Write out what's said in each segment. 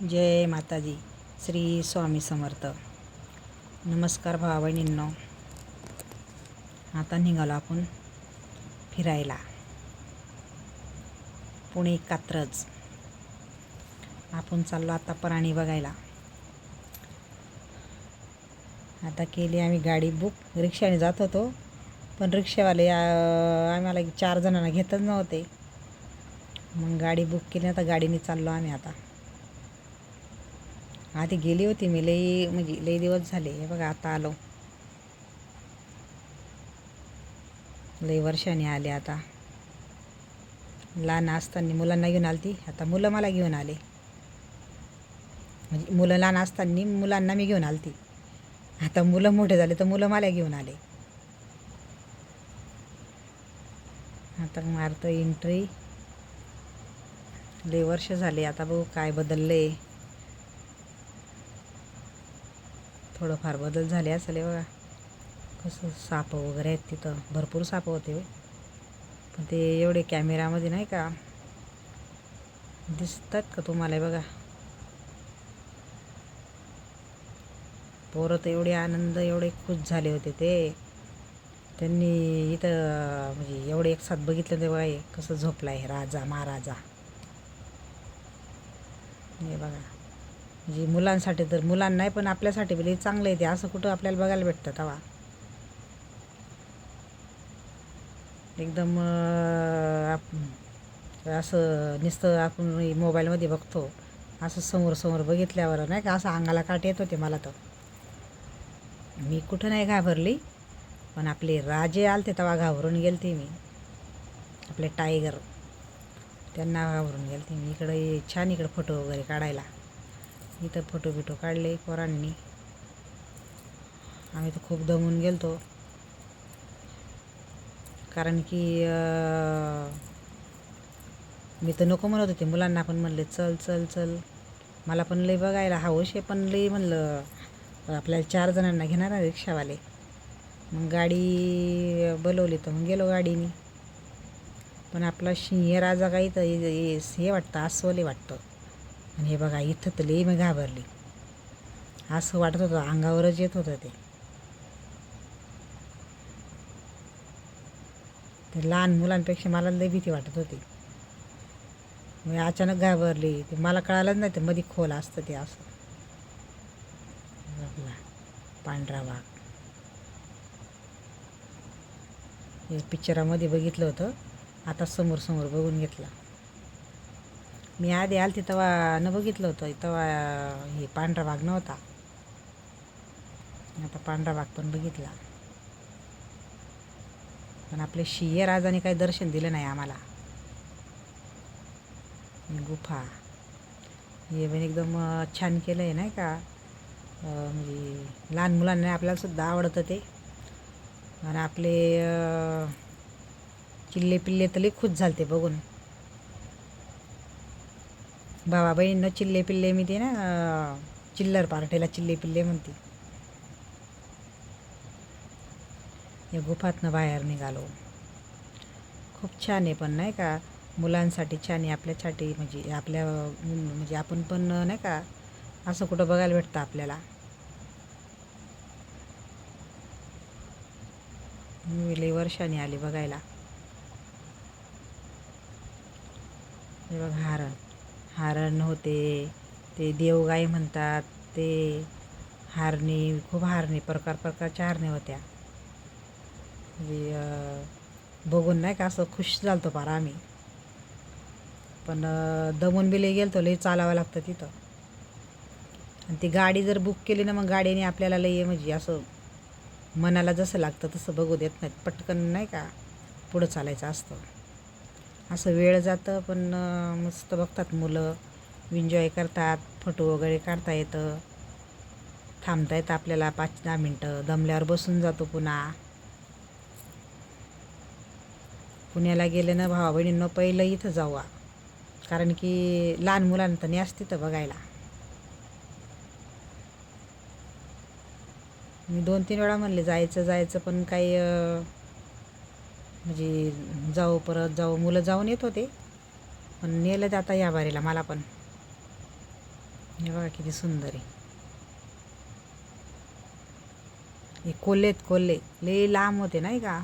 जय माताजी श्री स्वामी समर्थ. नमस्कार भावा बहिणींनो आता निघालो आपण फिरायला. पुणे कात्रज. आपण चाललो आता प्राणी बघायला. आता केली आम्ही गाडी बुक. रिक्षाने जात होतो पण रिक्षावाले आम्हाला चार जणांना घेतच नव्हते. मग गाडी बुक केली आता गाडीने चाललो आम्ही आता. आधी गेली होती मी लई म्हणजे लई दिवस झाले. हे बघा आता आलो. लई वर्षाने आले आता. लहान असताना मुलांना घेऊन आली ती आता मुलं मला घेऊन आले. म्हणजे मुलं लहान असताना मुलांना मी घेऊन आली ती आता मुलं मोठे झाले तर मुलं मला घेऊन आले. आता मारतो एंट्री लई वर्ष झाले आता बघू काय बदललं आहे थोडंफार बदल झाले असेल बघा. कसं साप वगैरे आहेत तिथं. भरपूर साप होते हो. पण ते एवढे कॅमेरामध्ये नाही का? दिसतात का तुम्हाला बघा? पोरं तर एवढे आनंद एवढे खुश झाले होते ते. त्यांनी इथं म्हणजे एवढे एक साथ बघितलं ते बघा हे. कसं झोपला आहे राजा महाराजा. हे बघा. म्हणजे मुलांसाठी तर मुलांना नाही पण आपल्यासाठी बी चांगलं आहे ते. असं कुठं आपल्याला बघायला भेटतं तवा. एकदम असं नुसतं आपण मोबाईलमध्ये बघतो. असं समोर समोर बघितल्यावर नाही का असं अंगाला काट येत होते मला तर. मी कुठं नाही घाबरली पण आपले राजे आलते तेव्हा घाबरून गेलते मी. आपले टायगर त्यांना घाबरून गेलते मी. इकडे छान इकडं फोटो वगैरे काढायला. इथं फोटो बिटो काढले पोरांनी. आम्ही तर खूप दमून गेलतो. कारण की मी तर नको म्हणत होते मुलांना पण म्हणले चल चल चल. मला पण लई बघायला हवंश आहे पण लई म्हणलं आपल्याला चार जणांना घेणार आहे रिक्षावाले. मग गाडी बोलवली तर मग गेलो गाडीने. पण आपला सिंह राजा काही तर हे वाटतं अस्वले वाटतं. आणि हे बघा इथं तर लई मी घाबरली. असं वाटत होतं अंगावरच येत होतं ते. ते लहान मुलांपेक्षा मला लई भीती वाटत होती. मी अचानक घाबरली. ते मला कळालंच नाही ते मध्ये खोल असतं ते असं. आपला पांढरा वाघ. हे पिक्चरामध्ये बघितलं होतं. आता समोर समोर बघून घेतला. मी आधी आलते तेव्हा न बघितलं होतं तेव्हा हे पांढरा भाग नव्हता. आता पांढरा भाग पण बघितला. पण आपले शिये राजाने काही दर्शन दिलं नाही आम्हाला. गुफा. हे पण एकदम छान केलं आहे नाही का? म्हणजे लहान मुलांना आपल्याला सुद्धा आवडतं ते. आणि आपले किल्ले चिल्ले पिल्ले तर खुश झालते बघून. भावा बहिणीनं चिल्ले पिल्ले मी ते ना चिल्लर पार्टीला चिल्ले पिल्ले म्हणते. या गुफातनं बाहेर निघालो. खूप छान आहे पण नाही का मुलांसाठी छान आहे आपल्यासाठी म्हणजे आपल्या म्हणजे आपण पण नाही का असं कुठं बघायला भेटतं आपल्याला. लई वर्षाने आले बघायला. हे बघ हारण. हारण होते. ते देवगाई म्हणतात. ते हारणी खूप हारणी प्रकार प्रकारच्या हारणी होत्या. म्हणजे बघून नाही का असं खुश झालतो पार आम्ही. पण दमून बिले गेलतो लई चालावं लागतं तिथं. आणि ती गाडी जर बुक केली ना मग गाडीने आपल्याला लई म्हणजे असं मनाला जसं लागतं तसं बघू देत नाहीत. पटकन नाही का पुढं चालायचं असतं. असं वेळ जातं पण मस्त बघतात मुलं. एन्जॉय करतात फोटो वगैरे काढता येतं. थांबता येतं आपल्याला पाच दहा मिनटं. दमल्यावर बसून जातो पुन्हा. पुण्याला गेले ना भावा बहिणींना पहिलं इथं जावा. कारण की लहान मुलांना तर असते तर बघायला. मी दोन तीन वेळा म्हणले जायचं जायचं पण काही म्हणजे जाऊ परत जाऊ मुलं जाऊन येत होते. पण नेलं आता या बारीला मला पण. हे बघा किती सुंदर आहे. हे कोल्हेत कोल्हे. लय लांब होते नाही का?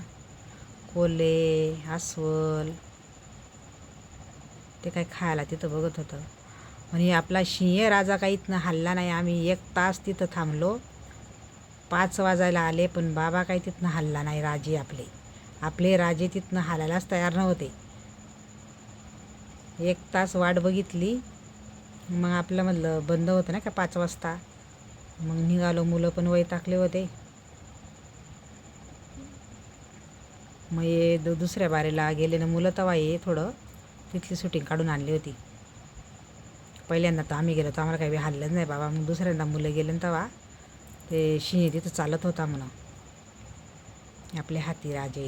कोल्हे अस्वल. ते काय खायला तिथं बघत होतं. आणि आपला सिंह राजा काही इथनं हल्ला नाही. आम्ही एक तास तिथं थांबलो. पाच वाजायला आले पण बाबा काही तिथनं हल्ला नाही. राजे आपले. आपले राजे तिथनं हालायलाच तयार नव्हते. एक तास वाट बघितली मग आपलं म्हटलं बंद होतं ना का पाच वाजता? मग निघालो मुलं पण वय टाकले होते. मग ये दु दुसऱ्या बारीला गेले ना मुलं तवा ये थोडं तिथली शूटिंग काढून आणली होती. पहिल्यांदा तर आम्ही गेलो तर आम्हाला काही हल्लंच नाही बाबा. मग दुसऱ्यांदा मुलं गेले ना तेव्हा ते शिंगे तिथं चालत होता म्हणून. आपले हाती राजे.